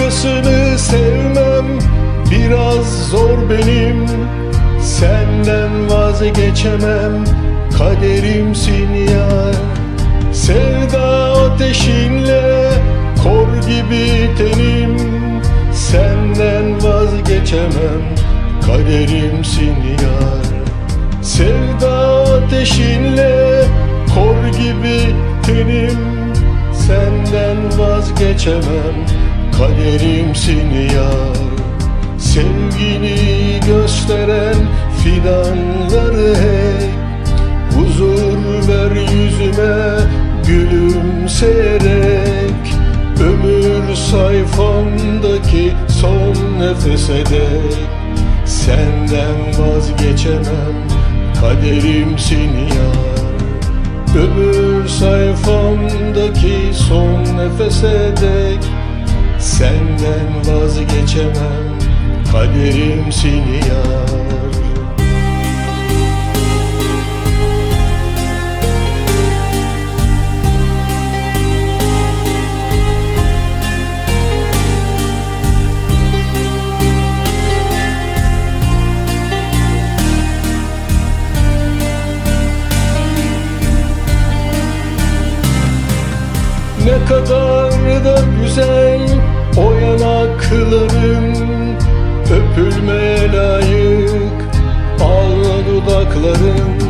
Başkasını sevmem. Biraz zor benim. Senden vazgeçemem. Kaderimsin yar Sevda ateşinle kor gibi tenim. Senden vazgeçemem. Kaderimsin yar Sevda ateşinle kor gibi tenim. Senden vazgeçemem kaderimsin yar Sevgini gösteren fidanları hey Huzur ver yüzüme gülümseyerek Ömür sayfamdaki son nefese dek Senden vazgeçemem. Kaderimsin yar Ömür sayfamdaki son nefese dek Senden vazgeçemem kaderimsin yar. Ne kadar da güzel o yanakların Öpülmeye layık alma dudakların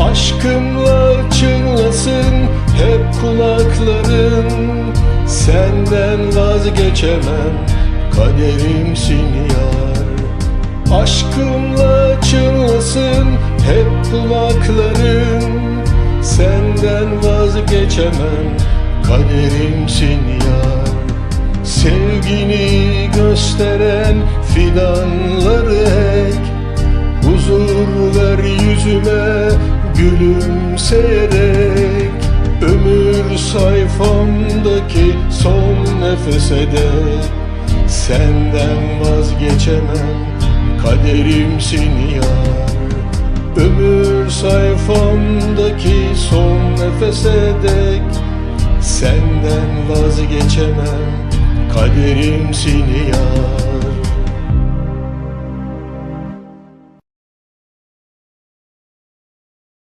Aşkımla çınlasın hep kulakların. Senden vazgeçemem kaderimsin yar. Aşkımla çınlasın hep kulakların. Senden vazgeçemem kaderimsin Sevgini gösteren fidanları ek. Huzur ver yüzüme gülümseyerek. Ömür sayfamdaki son nefese dek Senden vazgeçemem kaderimsin yar. Ömür sayfamdaki son nefese dek Senden vazgeçemem kaderimsin yar